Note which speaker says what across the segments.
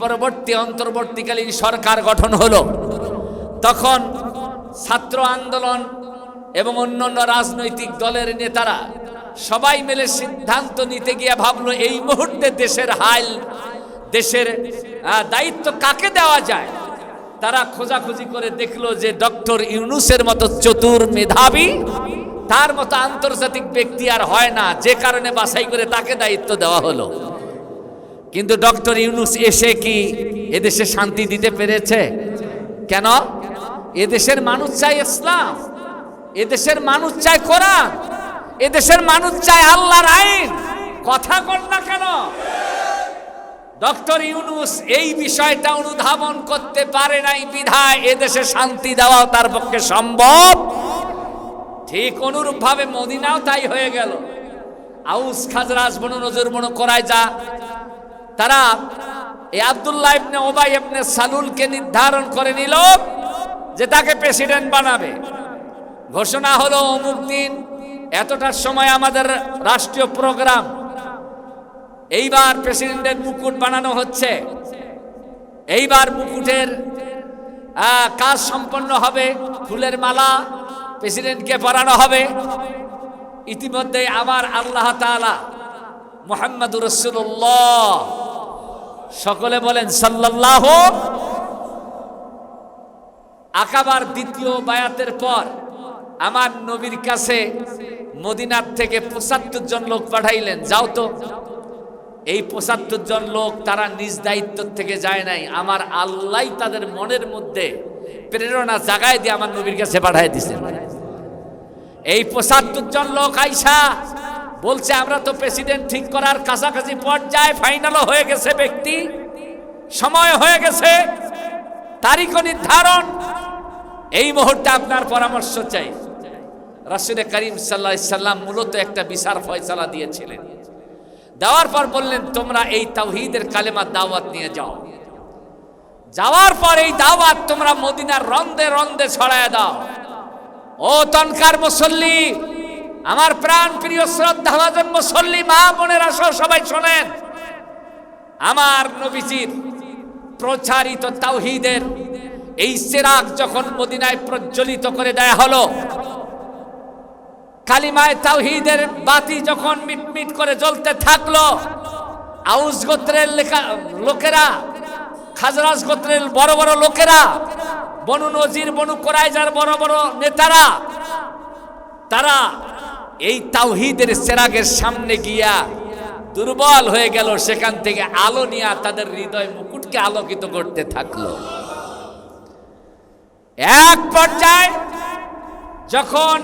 Speaker 1: পরবর্তী অন্তর্বর্তীকালীন সরকার গঠন হলো। তখন ছাত্র আন্দোলন এবং অন্যান্য রাজনৈতিক দলের নেতারা সবাই মিলে সিদ্ধান্ত নিতে গিয়ে ভাবলো, এই মুহূর্তে দেশের হাল, দেশের দায়িত্ব কাকে দেওয়া যায়? তারা খোঁজাখুঁজি করে দেখল যে ডক্টর ইউনুসের মতো চতুর মেধাবী, তার মতো আন্তর্জাতিক ব্যক্তি আর হয় না। যে কারণে বাছাই করে তাকে দায়িত্ব দেওয়া হলো। কিন্তু ডক্টর ইউনুস এসে কি এদেশে শান্তি দিতে পেরেছে? কেন? এদেশের মানুষ চাই ইসলাম, এদেশের মানুষ চায় কোরআন, এদেশের মানুষ চায় আল্লাহর আইন। কথা কর না কেন? ডক্টর ইউনুস এই বিষয়টা অনুধাবন করতে পারে নাই বিধায় এদেশে শান্তি দেওয়াও তার পক্ষে সম্ভব। ঠিক অনুরূপ ভাবে মদিনাও তাই হয়ে গেল। আউস খাজরাজ বনু নজর বনু করায় যা তারা এই আব্দুল্লাহ ইবনে ওবাই ইবনে সালুলকে নির্ধারণ করে নিল যে তাকে প্রেসিডেন্ট বানাবে। ঘোষণা হলো, অমুক দিন এতটার সময় আমাদের রাষ্ট্রীয় প্রোগ্রাম। এইবার প্রেসিডেন্টের মুকুট বানানো হচ্ছে। এইবার মুকুটের কাজ সম্পন্ন হবে। ফুলের মালা প্রেসিডেন্টকে পরানো হবে। ইতিমধ্যে আমার আল্লাহ তাআলা মোহাম্মদুর রসুল্লাহ সকলে বলেন সাল্লাল্লাহ আকাবার দ্বিতীয় বায়াতের পর আমার নবীর কাছে মদিনার থেকে পঁচাত্তর জন লোক পাঠাইলেন। যাও তো। এই পঁচাত্তর জন লোক তারা নিজ দায়িত্ব থেকে যায় নাই। আমার আল্লাহ তাদের মনের মধ্যে প্রেরণা জাগায় দিয়ে আমার নবীর কাছে পাঠাই দিছে এই পঁচাত্তর জন লোক আইসা বলছে, আমরা তো প্রেসিডেন্ট ঠিক করার কাছাকাছি পর্যায়ে ফাইনালও হয়ে গেছে ব্যক্তি। সময় হয়ে গেছে। তারিখ নির্ধারণ। এই মুহূর্তে আপনার পরামর্শ চাই। রাসুল করিম সাল্লাম মূলত একটা বিচার ফয়সালা দিয়েছিলেন। দেওয়ার পর বললেন, তোমরা এই তাওহীদের কালেমা দাওয়াত নিয়ে যাও। যাওয়ার পর এই দাওয়াত তোমরা মদিনার রন্দে রন্দে ছড়ায় দাও। ও তনকার মুসল্লি আমার প্রাণ প্রিয় শ্রদ্ধাভাজন মুসল্লি মা বোনেরা সহ সবাই শোনেন। আমার নবীজির প্রচারিত তাওহিদের এই সেরাক যখন মদিনায় প্রজ্বলিত করে দেয়া হলো, কালিমায় তাওহিদের বাতি যখন মিটমিট করে জ্বলতে থাকল, আউস গোত্রের লেখা, লোকেরা, খাজরাজ গোত্রের বড় বড় লোকেরা, বনু নজির, বনু কোরাইজার বড় বড় নেতারা, তারা এই তাওহিদের সেরাগের সামনে গিয়া দুর্বল হয়ে গেল, সেখান থেকে আলো নিয়ে তাদের হৃদয় মুকুটকে আলোকিত করতে থাকল। এক পর্যায়ে যখন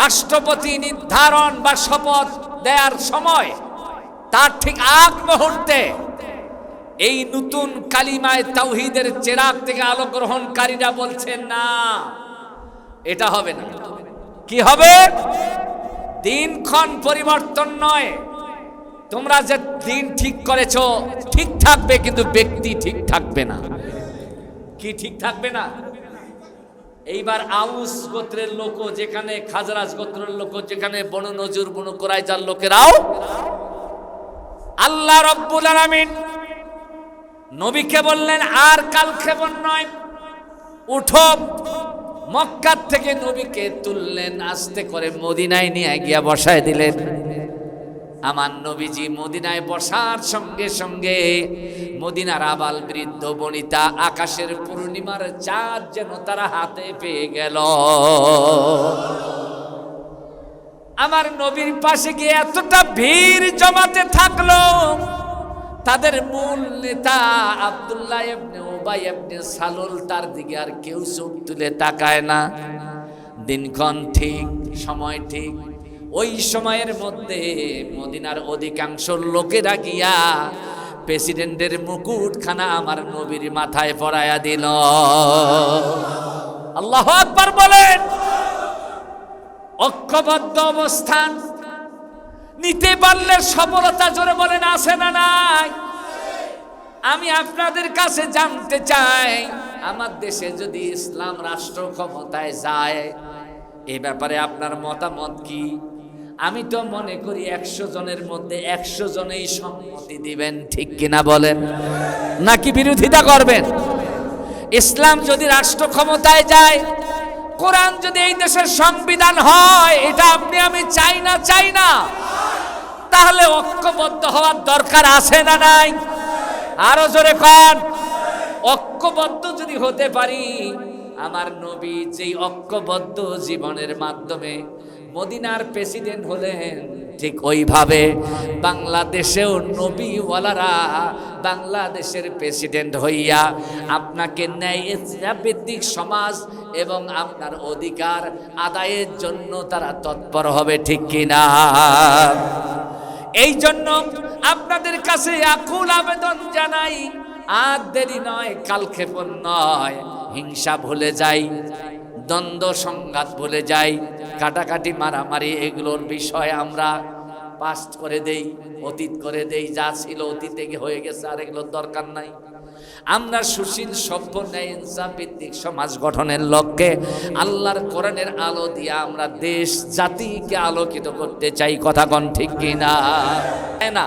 Speaker 1: রাষ্ট্রপতি নির্ধারণ বা শপথ দেওয়ার সময়, তার ঠিক আগ মুহূর্তে এই নতুন কালিমায় তাওহিদের চেরাগ থেকে আলো গ্রহণকারীরা বলছেন না, এটা হবে না। কি হবে? দিনক্ষণ পরিবর্তন নয়। তোমরা যে দিন ঠিক করেছ, ঠিক থাকবে, কিন্তু ব্যক্তি ঠিক থাকবে না। কি ঠিক থাকবে না? এইবার আউস গোত্রের লোক, যেখানে খাজরাজ গোত্রের লোক, যেখানে বনু নজুর, বনু কোরাইজার লোকেরাও আল্লাহ রব্বুল আলামিন নবীকে বললেন, আর কালক্ষেপণ নয়, উঠো। মক্কার থেকে নবীকে তুললেন, আস্তে করে মদিনায় নিয়ে গিয়া বসায় দিলেন। আমার নবীজি মদিনায় বসার সঙ্গে সঙ্গে মদিনার আবাল বৃদ্ধ বনিতা আকাশের পূর্ণিমার চাঁদ যেন তারা হাতে পেয়ে গেল। আমার নবীর পাশে গিয়ে এতটা ভিড় জমাতে থাকল, তাদের মূল নেতা আব্দুল্লাহ ওবাই ইবনে সালুল তার দিকে আর কেউ চোখ তুলে তাকায় না। দিনক্ষণ ঠিক, সময় ঠিক। ওই সময়ের মধ্যে মদিনার অধিকাংশ লোকেরা গিয়া প্রেসিডেন্টের মুকুটখানা আমার নবীর মাথায় পরায়া দিল। আল্লাহ আকবার বলেন, ঐক্যবদ্ধ অবস্থান। নিতে পারলে সফলতা জোরে বলেন আসে না নাই? আমি আপনাদের কাছে জানতে চাই, আমার দেশে যদি ইসলাম রাষ্ট্র ক্ষমতায় যায়, এ ব্যাপারে আপনার মতামত কি? আমি তো মনে করি একশো জনের মধ্যে একশো জনেই সম্মতি দিবেন, ঠিক কিনা বলেন? নাকি বিরোধিতা করবেন? ইসলাম যদি রাষ্ট্র ক্ষমতায় যায়, কোরআন যদি এই দেশের সংবিধান হয়, এটা আপনি, আমি চাই না চাই না। তাহলে ঐক্যবদ্ধ হওয়ার দরকার আছে না নাই? আরও জোরে কন। ঐক্যবদ্ধ যদি হতে পারি, আমার নবী যেই ঐক্যবদ্ধ জীবনের মাধ্যমে মদিনার প্রেসিডেন্ট হলেন, ঠিক ওইভাবে বাংলাদেশেও নবীওয়ালারা বাংলাদেশের প্রেসিডেন্ট হইয়া আপনাকে ন্যায় সমাজ এবং আপনার অধিকার আদায়ের জন্য তারা তৎপর হবে, ঠিক কিনা? এই জন্য আপনাদের কাছে আকুল আবেদন জানাই, আর দেরি নয় কালক্ষেপণ নয়। হিংসা ভুলে যাই, দ্বন্দ্ব সংঘাত ভুলে যাই, কাটাকাটি মারামারি এগুলোর বিষয় আমরা পাস্ট করে দেই, অতীত করে দেই, যা ছিল অতীতে হয়ে গেছে, আর এগুলোর দরকার নাই। আমরা সুশীল সভ্য ন্যায় ইনসাফ ভিত্তিক সমাজ গঠনের লক্ষ্যে আল্লাহর কোরআনের আলো দিয়ে আমরা দেশ, জাতিকে আলোকিত করতে চাই, কথা কন ঠিক কিনা? না।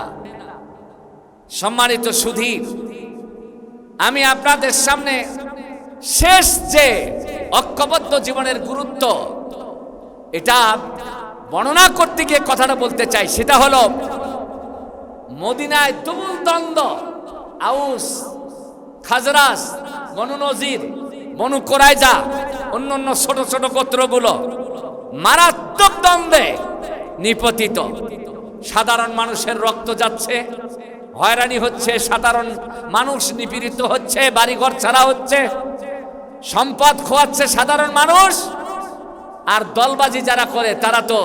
Speaker 1: সম্মানিত সুধীর, আমি আপনাদের সামনে শেষ যে ঐক্যবদ্ধ জীবনের গুরুত্ব, এটা বর্ণনা করতে গিয়ে কথাটা বলতে চাই, সেটা হলো মদিনায় তুমুল দ্বন্দ্ব আউস খাজরাস বনু নজির বনু কোরাইজা অন্য অন্য ছোট ছোট গোত্রগুলো মারাত্মক দ্বন্দ্বে নিপতিত। সাধারণ মানুষের রক্ত যাচ্ছে, হয়রানি হচ্ছে, সাধারণ মানুষ নিপীড়িত হচ্ছে, বাড়িঘর ছাড়া হচ্ছে, সম্পদ খোয়াচ্ছে সাধারণ মানুষ। আর দলবাজি যারা করে, তারা তো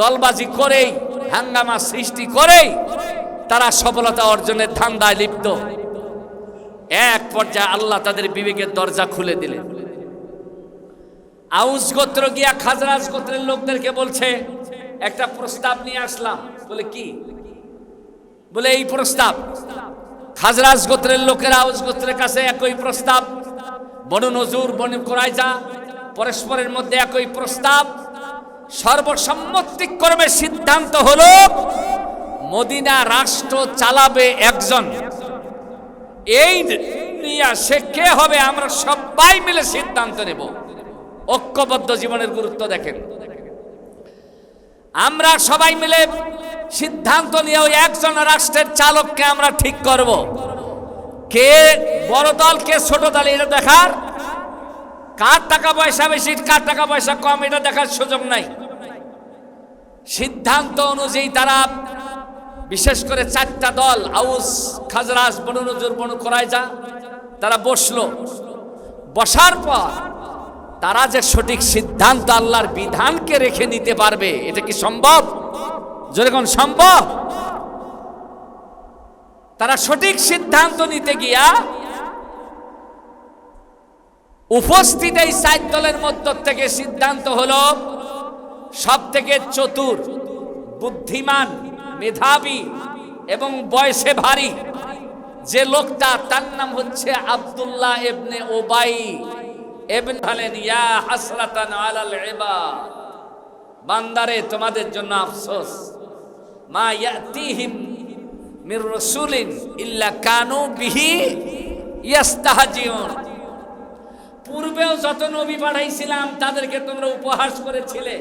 Speaker 1: দলবাজি করেই হাঙ্গামা সৃষ্টি করেই তারা সফলতা অর্জনের ধান্দায় লিপ্ত। এক পর্যায়ে আল্লাহ তাদের বিবেকের দরজা খুলে দিলেন। আউস গোত্র গিয়া খাজরাজ গোত্রের লোকদেরকে বলছে, একটা প্রস্তাব নিয়ে আসলাম। বলে কি? বলে এই প্রস্তাব। খাজরাজ গোত্রের লোকেরা আউস গোত্রের কাছে একই প্রস্তাব। বনু নজুর, বনু কোরাইজা, পরস্পরের মধ্যে একই প্রস্তাব। সর্বসম্মতিক্রমে সিদ্ধান্ত হলো, মদিনা রাষ্ট্র চালাবে একজন। এই নিয়ে সে কে হবে আমরা সবাই মিলে সিদ্ধান্ত নেব। ঐক্যবদ্ধ জীবনের গুরুত্ব দেখেন। আমরা সবাই মিলে সিদ্ধান্ত নিয়ে ওই একজন রাষ্ট্রের চালককে আমরা ঠিক করব। কে বড় দল, কে ছোট দল, এটা দেখার কার টাকা পয়সা বেশি, কার টাকা পয়সা কম, এটা দেখার সুযোগ নাই। সিদ্ধান্ত অনুযায়ী তারা বিশেষ করে চারটা দল, আউস খাজরাস বনু নজর, বনু করাইজা, তারা বসল। বসার পর তারা যে সঠিক সিদ্ধান্ত আল্লাহর বিধানকে রেখে নিতে পারবে, এটা কি সম্ভব? যেরকম সম্ভব? তারা সঠিক সিদ্ধান্ত নিতে গিয়া উপস্থিত এই সাত দলের মধ্য থেকে সিদ্ধান্ত হলো সব থেকে চতুর, বুদ্ধিমান মেধাবী এবং বয়সে ভারী। যে লোকটা, তার নাম হচ্ছে আব্দুল্লাহ এবনে ওবাই এবন হলেন। ইয়া হাসরাতান আলাল ইবাদ বান্দারে, তোমাদের জন্য আফসোস। মা ইয়াতিহিম মির রাসূলিন ইল্লা কানু বিহি ইয়াস্তাহজিউন। পূর্বেও যত নবী পাঠাইছিলাম, তাদেরকে তোমরা উপহাস করেছিলে।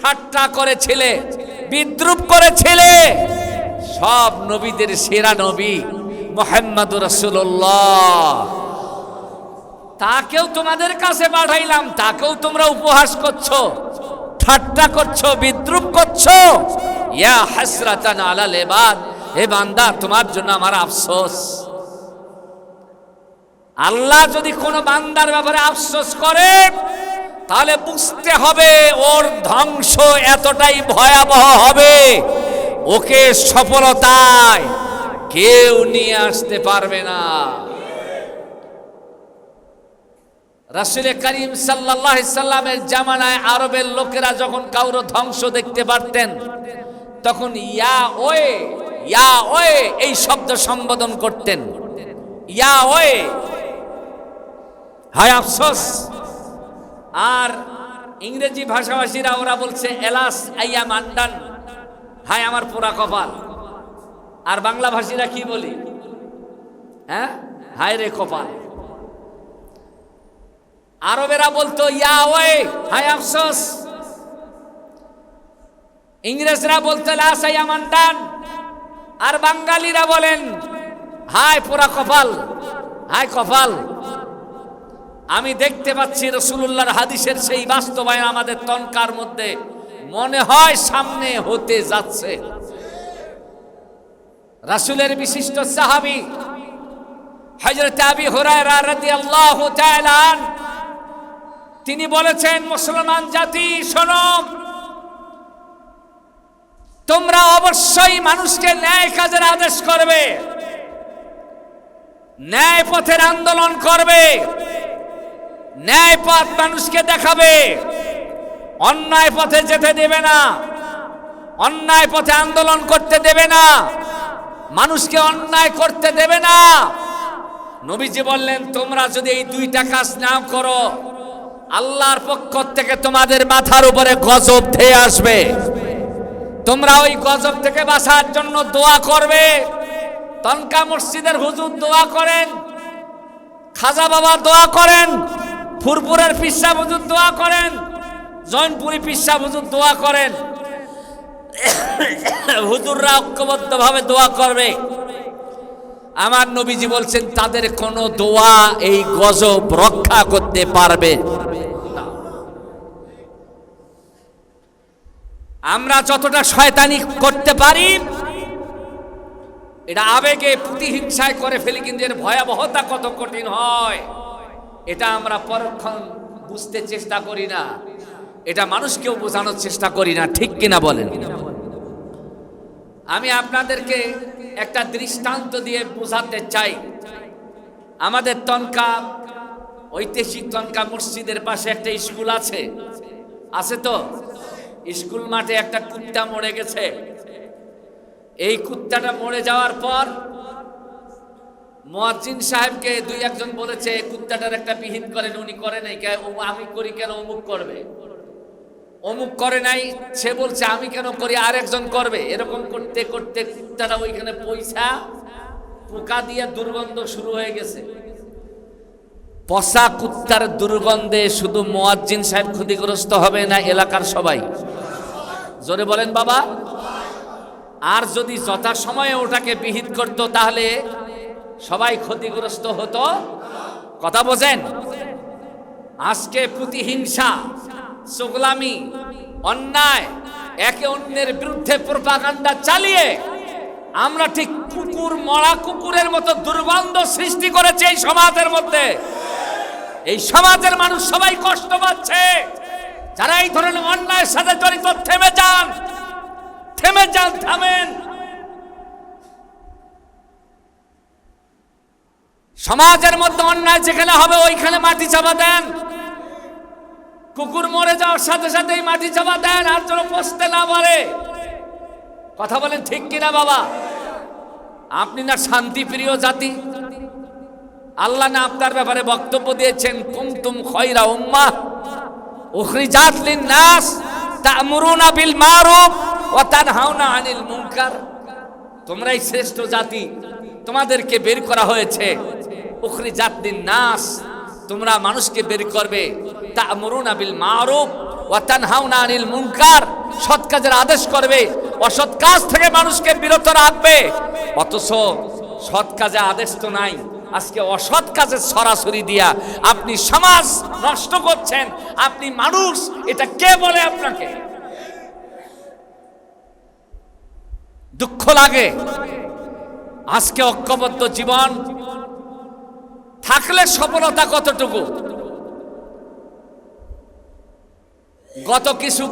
Speaker 1: ঠাট্টা করেছিলে, বিদ্রুপ করেছিলে। সব নবীদের সেরা নবী মোহাম্মদ রসুল্লাহ তাকেও তোমাদের কাছে পাঠাইলাম, তাকেও তোমরা উপহাস করছ, ঠাট্টা করছ, বিদ্রুপ করছ। ইয়া হাসরাতান আলা লেবাদ হে বান্দা, তোমার জন্য আমার আফসোস। আল্লাহ যদি কোনো বান্দার ব্যাপারে আফসোস করে তাহলে বুঝতে হবে ওর ধ্বংস এতটাই ভয়াবহ হবে। ওকে সফলতায় কেউ নিয়ে আসতে পারবে না। রাসুল করিম সাল্লাহ সাল্লামের জামানায় আরবের লোকেরা যখন কাউরো ধ্বংস দেখতে পারতেন, তখন ইয়া ওয়ে ইয়া ওয়ে এই শব্দ সম্বোধন করতেন। ইয়া ওয়ে, হায় আফসোস আর ইংরেজি ভাষাভাষীরা ওরা বলছে, এলাস আইয়া মান্ডান হায় আমার পোড়া কপাল। আর বাংলা ভাষীরা কি বলি? হ্যাঁ? হায় রে কপাল। আরবেরা বলতো, ইয়া ওয়ে, হায় আফসোস। ইংরেজরা বলতো লাসাই আমান্দান আর বাঙালিরা বলেন, হায় পোড়া কপাল, হায় কপাল। আমি দেখতে পাচ্ছি রসুল্লাহর হাদিসের সেই বাস্তবায়ন আমাদের তনকার মধ্যে। মনে হয় সামনে হতে যাচ্ছে। রাসুলের বিশিষ্ট সাহাবি আবি তিনি বলেছেন, মুসলমান জাতি, শোনো, তোমরা অবশ্যই মানুষকে ন্যায় কাজের আদেশ করবে, ন্যায় পথের আন্দোলন করবে। ন্যায় পথ মানুষকে দেখাবে। অন্যায় পথে যেতে দেবে না। অন্যায় পথে আন্দোলন করতে দেবে না। মানুষকে অন্যায় করতে দেবে না। নবীজি বললেন, তোমরা যদি এই দুইটা কাজ না করো, আল্লাহর পক্ষ থেকে তোমাদের মাথার উপরে গজব ধেয়ে আসবে। তোমরা ওই গজব থেকে বাঁচার জন্য দোয়া করবে। তনকা মসজিদের হুজুর দোয়া করেন, খাজা বাবা দোয়া করেন ফুরপুরের পিসা হুজুর দোয়া করেন। জৈনপুরি পিসা হুজুর দোয়া করেন। হুজুররা ঐক্যবদ্ধভাবে দোয়া করবে। আমার নবীজি বলছেন, তাদের কোনো দোয়া এই গজব রক্ষা করতে পারবে। আমরা যতটা শয়তানি করতে পারি, এটা আবেগে প্রতিহিংসায় করে ফেলি, কিন্তু এর ভয়াবহতা কত কঠিন হয়। এটা আমরা পরক্ষণ বুঝতে চেষ্টা করি না। এটা মানুষকেও বোঝানোর চেষ্টা করি না, ঠিক কিনা বলেন? আমি আপনাদেরকে একটা দৃষ্টান্ত দিয়ে বোঝাতে চাই। আমাদের তনকা, ঐতিহাসিক তনকা মসজিদের পাশে একটা স্কুল আছে। আছে তো? স্কুল মাঠে একটা কুত্তা মরে গেছে। এই কুত্তাটা মরে যাওয়ার পর মুয়াজ্জিন সাহেবকে দুই একজন বলেছে, কুত্তাটার একটা বিহিত করেন, উনি করে নাই আমি করি কেন, অমুক করবে? অমুক করে নাই, সে বলছে, আমি কেন করি আর একজন করবে? এরকম করতে করতে কুত্তাটা ওইখানে পয়সা, পোকা দিয়ে দুর্গন্ধ শুরু হয়ে গেছে। পচা কুত্তার দুর্গন্ধে শুধু মোয়াজ্জিন সাহেব ক্ষতিগ্রস্ত হবে না এলাকার সবাই? জোরে বলেন বাবা। আর যদি যথাসময়ে ওটাকে বিহিত করত, তাহলে সবাই ক্ষতিগ্রস্ত হতো। কথা বোঝেন? আজকে প্রতিহিংসা, সোগলামি, অন্যায়, একে অন্যের বিরুদ্ধে প্রপাগান্ডা চালিয়ে আমরা ঠিক কুকুর, মরা কুকুরের মতো দুর্গন্ধ সৃষ্টি করেছে এই সমাজের মধ্যে। এই সমাজের মানুষ সবাই কষ্ট পাচ্ছে। যারা এই ধরনের অন্যায়ের সাথে জড়িত, থেমে যান। থেমে যান, থামেন। সমাজের মধ্যে অন্যায় যেখানে হবে, ওইখানে মাটি চাপা দেন। কুকুর মরে যাওয়ার সাথে সাথে মাটি চাপা দেন, আর যেন পচতে না পারে। কথা বলেন ঠিক কিনা বাবা? আপনি না শান্তি প্রিয় জাতি? আল্লাহ না আপনার ব্যাপারে বক্তব্য দিয়েছেন কুমতুম খয়রা উম্মা উখরিজাত লিন নাস তা'মুরুনা বিল মারুফ ওয়া তানহাউনা আনিল মুনকার। তোমরাই শ্রেষ্ঠ জাতি, তোমাদেরকে বের করা হয়েছে। উখরিজাত লিন নাস তোমরা মানুষকে বের করবে। তা'মুরুনা বিল মারুফ ওয়া তানহাউনা আনিল মুনকার, সৎ কাজের আদেশ করবে, অসৎ কাজ থেকে মানুষকে বিরত রাখবে। অথচ সৎ কাজে আদেশ তো নাই। আজকে অসৎ কাজে সরাসরি দিয়া আপনি সমাজ নষ্ট করছেন, আপনি মানুষ, এটা কে বলে আপনাকে? দুঃখ লাগে। আজকে ঐক্যবদ্ধ জীবন থাকলে সফলতা কতটুকু? গত কিছু